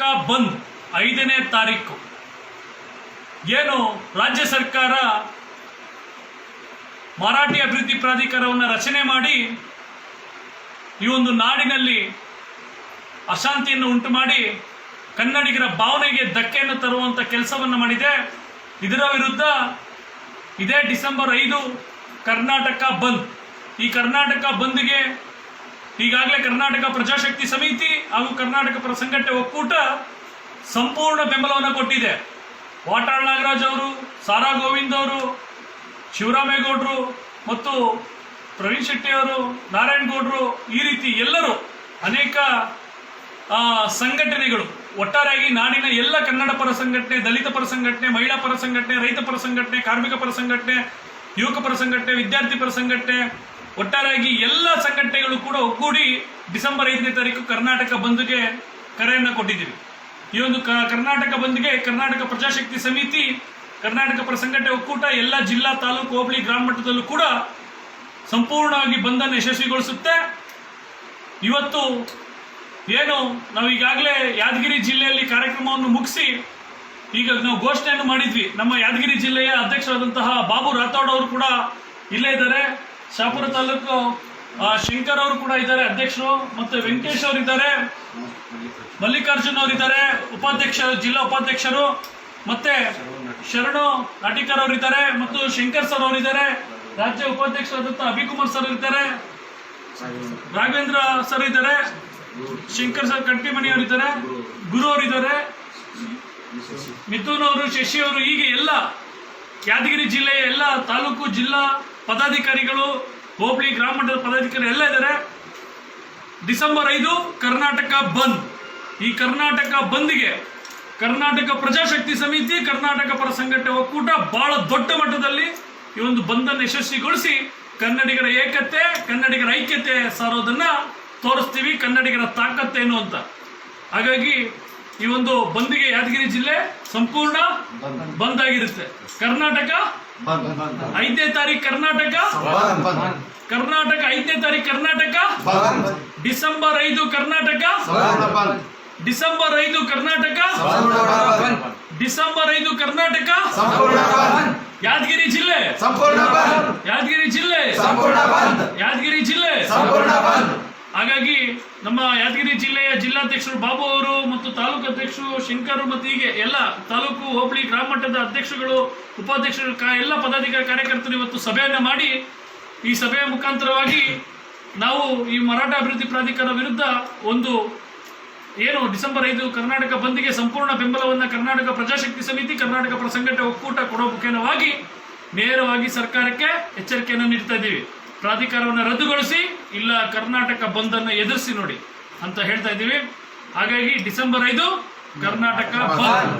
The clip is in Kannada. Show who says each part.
Speaker 1: ಕರ್ನಾಟಕ ಬಂದ್ ಐದನೇ ತಾರೀಕು. ಏನು ರಾಜ್ಯ ಸರ್ಕಾರ ಮರಾಠಿ ಅಭಿವೃದ್ಧಿ ಪ್ರಾಧಿಕಾರವನ್ನು ರಚನೆ ಮಾಡಿ ಈ ಒಂದು ನಾಡಿನಲ್ಲಿ ಅಶಾಂತಿಯನ್ನು ಉಂಟು ಮಾಡಿ ಕನ್ನಡಿಗರ ಭಾವನೆಗೆ ಧಕ್ಕೆಯನ್ನು ತರುವಂಥ ಕೆಲಸವನ್ನು ಮಾಡಿದೆ. ಇದರ ವಿರುದ್ಧ ಇದೇ ಡಿಸೆಂಬರ್ ಐದು ಕರ್ನಾಟಕ ಬಂದ್. ಈ ಕರ್ನಾಟಕ ಬಂದ್ಗೆ ಈಗಾಗಲೇ ಕರ್ನಾಟಕ ಪ್ರಜಾಶಕ್ತಿ ಸಮಿತಿ ಹಾಗೂ ಕರ್ನಾಟಕ ಪರ ಒಕ್ಕೂಟ ಸಂಪೂರ್ಣ ಬೆಂಬಲವನ್ನು ಕೊಟ್ಟಿದೆ. ವಾಟಾಳ್ ನಾಗರಾಜ್ ಅವರು, ಸಾರಾ ಗೋವಿಂದ್ ಅವರು ಶಿವರಾಮೇಗೌಡರು ಮತ್ತು ಪ್ರವೀಣ್ ಶೆಟ್ಟಿ ಅವರು, ನಾರಾಯಣ್ ಗೌಡರು ಈ ರೀತಿ ಎಲ್ಲರೂ ಅನೇಕ ಸಂಘಟನೆಗಳು. ಒಟ್ಟಾರೆಯಾಗಿ ನಾಡಿನ ಎಲ್ಲ ಕನ್ನಡ ಪರ ಸಂಘಟನೆ, ದಲಿತ ಪರ ಸಂಘಟನೆ, ಮಹಿಳಾ ಪರ ಸಂಘಟನೆ, ರೈತ ಪರ ಸಂಘಟನೆ, ಕಾರ್ಮಿಕ ಪರ ಸಂಘಟನೆ, ಯುವಕ ಪರ ಸಂಘಟನೆ, ವಿದ್ಯಾರ್ಥಿ ಪರ ಸಂಘಟನೆ ಒಟ್ಟಾರೆಯಾಗಿ ಎಲ್ಲ ಸಂಘಟನೆಗಳು ಕೂಡ ಒಗ್ಗೂಡಿ ಡಿಸೆಂಬರ್ ಐದನೇ ತಾರೀಕು ಕರ್ನಾಟಕ ಬಂದ್ಗೆ ಕರೆಯನ್ನು ಕೊಟ್ಟಿದ್ದೀವಿ. ಈ ಒಂದು ಕರ್ನಾಟಕ ಬಂದ್ಗೆ ಕರ್ನಾಟಕ ಪ್ರಜಾಶಕ್ತಿ ಸಮಿತಿ, ಕರ್ನಾಟಕ ಪರ ಸಂಘಟನೆ ಒಕ್ಕೂಟ, ಎಲ್ಲ ಜಿಲ್ಲಾ, ತಾಲೂಕು, ಹೋಬಳಿ, ಗ್ರಾಮ ಮಟ್ಟದಲ್ಲೂ ಕೂಡ ಸಂಪೂರ್ಣವಾಗಿ ಬಂದನ್ನು ಯಶಸ್ವಿಗೊಳಿಸುತ್ತೆ. ಇವತ್ತು ಏನು ನಾವು ಈಗಾಗಲೇ ಯಾದಗಿರಿ ಜಿಲ್ಲೆಯಲ್ಲಿ ಕಾರ್ಯಕ್ರಮವನ್ನು ಮುಗಿಸಿ ಈಗ ನಾವು ಘೋಷಣೆಯನ್ನು ಮಾಡಿದ್ವಿ. ನಮ್ಮ ಯಾದಗಿರಿ ಜಿಲ್ಲೆಯ ಅಧ್ಯಕ್ಷರಾದಂತಹ ಬಾಬು ರಾಥೋಡ್ ಅವರು ಕೂಡ ಇಲ್ಲೇ ಇದ್ದಾರೆ. ಶಾಪುರ ತಾಲೂಕು ಶಂಕರ್ ಅವರು ಕೂಡ ಇದ್ದಾರೆ, ಅಧ್ಯಕ್ಷರು ಮತ್ತೆ ವೆಂಕಟೇಶ್ ಅವರು ಇದ್ದಾರೆ, ಮಲ್ಲಿಕಾರ್ಜುನ್ ಅವರು ಇದ್ದಾರೆ, ಉಪಾಧ್ಯಕ್ಷ, ಜಿಲ್ಲಾ ಉಪಾಧ್ಯಕ್ಷರು ಮತ್ತೆ ಶರಣು ನಾಟಿಕರ್ ಅವರು ಇದ್ದಾರೆ ಮತ್ತು ಶಂಕರ್ ಸರ್ ಅವರು ಇದ್ದಾರೆ, ರಾಜ್ಯ ಉಪಾಧ್ಯಕ್ಷರಾದಂತಹ ಅಭಿಕುಮಾರ್ ಸರ್ ಇದ್ದಾರೆ, ರಾಘವೇಂದ್ರ ಸರ್ ಇದ್ದಾರೆ, ಶಂಕರ್ ಸರ್ ಕಂಟಿಮಣಿ ಅವರು ಇದ್ದಾರೆ, ಗುರು ಅವರು ಇದ್ದಾರೆ, ಮಿಥುನ್ ಅವರು, ಶಶಿ ಅವರು, ಹೀಗೆ ಎಲ್ಲ ಯಾದಗಿರಿ ಜಿಲ್ಲೆಯ ಎಲ್ಲ ತಾಲೂಕು ಜಿಲ್ಲಾ ಪದಾಧಿಕಾರಿಗಳು, ಹೋಬಳಿ ಗ್ರಾಮ ಮಟ್ಟದ ಪದಾಧಿಕಾರಿ ಎಲ್ಲ ಇದ್ದಾರೆ. ಡಿಸೆಂಬರ್ ಐದು, ಕರ್ನಾಟಕ ಬಂದ್. ಈ ಕರ್ನಾಟಕ ಬಂದ್ಗೆ ಕರ್ನಾಟಕ ಪ್ರಜಾಶಕ್ತಿ ಸಮಿತಿ, ಕರ್ನಾಟಕ ಪರ ಸಂಘಟನೆ ಒಕ್ಕೂಟ ಬಹಳ ದೊಡ್ಡ ಮಟ್ಟದಲ್ಲಿ ಈ ಒಂದು ಬಂದನ್ನು ಯಶಸ್ವಿಗೊಳಿಸಿ ಕನ್ನಡಿಗರ ಏಕತೆ, ಕನ್ನಡಿಗರ ಐಕ್ಯತೆ ಸಾರೋದನ್ನ ತೋರಿಸ್ತೀವಿ, ಕನ್ನಡಿಗರ ತಾಕತ್ತೇನು ಅಂತ. ಹಾಗಾಗಿ ಈ ಒಂದು ಬಂದ್ಗೆ ಯಾದಗಿರಿ ಜಿಲ್ಲೆ ಸಂಪೂರ್ಣ ಬಂದ್ ಆಗಿರುತ್ತೆ ಕರ್ನಾಟಕ ಐದನೇ ತಾರೀಕು ಕರ್ನಾಟಕ. ಕರ್ನಾಟಕ ಐದನೇ ತಾರೀಕು ಕರ್ನಾಟಕ. ಡಿಸೆಂಬರ್ ಐದು ಕರ್ನಾಟಕ. ಡಿಸೆಂಬರ್ ಐದು ಕರ್ನಾಟಕ. ಡಿಸೆಂಬರ್ ಐದು ಕರ್ನಾಟಕ. ಯಾದಗಿರಿ ಜಿಲ್ಲೆ.
Speaker 2: ಸಂಪೂರ್ಣ
Speaker 1: ಯಾದಗಿರಿ ಜಿಲ್ಲೆ.
Speaker 2: ಸಂಪೂರ್ಣ
Speaker 1: ಯಾದಗಿರಿ ಜಿಲ್ಲೆ.
Speaker 2: ಸಂಪೂರ್ಣ
Speaker 1: ಹಾಗಾಗಿ ನಮ್ಮ ಯಾದಗಿರಿ ಜಿಲ್ಲೆಯ ಜಿಲ್ಲಾಧ್ಯಕ್ಷರು ಬಾಬು ಅವರು ಮತ್ತು ತಾಲೂಕು ಅಧ್ಯಕ್ಷರು ಶಂಕರ್ ಮತ್ತು ಹೀಗೆ ಎಲ್ಲ ತಾಲೂಕು ಹೋಬಳಿ ಗ್ರಾಮ ಮಟ್ಟದ ಅಧ್ಯಕ್ಷಗಳು, ಉಪಾಧ್ಯಕ್ಷರು ಎಲ್ಲ ಪದಾಧಿಕಾರಿ ಕಾರ್ಯಕರ್ತರು ಇವತ್ತು ಸಭೆಯನ್ನು ಮಾಡಿ ಈ ಸಭೆಯ ಮುಖಾಂತರವಾಗಿ ನಾವು ಈ ಮರಾಠ ಅಭಿವೃದ್ಧಿ ಪ್ರಾಧಿಕಾರ ವಿರುದ್ಧ ಒಂದು ಏನು ಡಿಸೆಂಬರ್ ಐದು ಕರ್ನಾಟಕ ಬಂದ್ಗೆ ಸಂಪೂರ್ಣ ಬೆಂಬಲವನ್ನು ಕರ್ನಾಟಕ ಪ್ರಜಾಶಕ್ತಿ ಸಮಿತಿ, ಕರ್ನಾಟಕ ಪ್ರಸಂಗಟ ಒಕ್ಕೂಟ ಕೊಡೋ ಮುಖೇನವಾಗಿ ನೇರವಾಗಿ ಸರ್ಕಾರಕ್ಕೆ ಎಚ್ಚರಿಕೆಯನ್ನು ನೀಡ್ತಾ ಇದ್ದೀವಿ. ಪ್ರಾಧಿಕಾರವನ್ನು ರದ್ದುಗೊಳಿಸಿ ಇಲ್ಲ ಕರ್ನಾಟಕ ಬಂದನ್ನು ಎದುರಿಸಿ ನೋಡಿ ಅಂತ ಹೇಳ್ತಾ ಇದ್ದೀವಿ. ಹಾಗಾಗಿ ಡಿಸೆಂಬರ್ ಐದು ಕರ್ನಾಟಕ ಬಂದ್.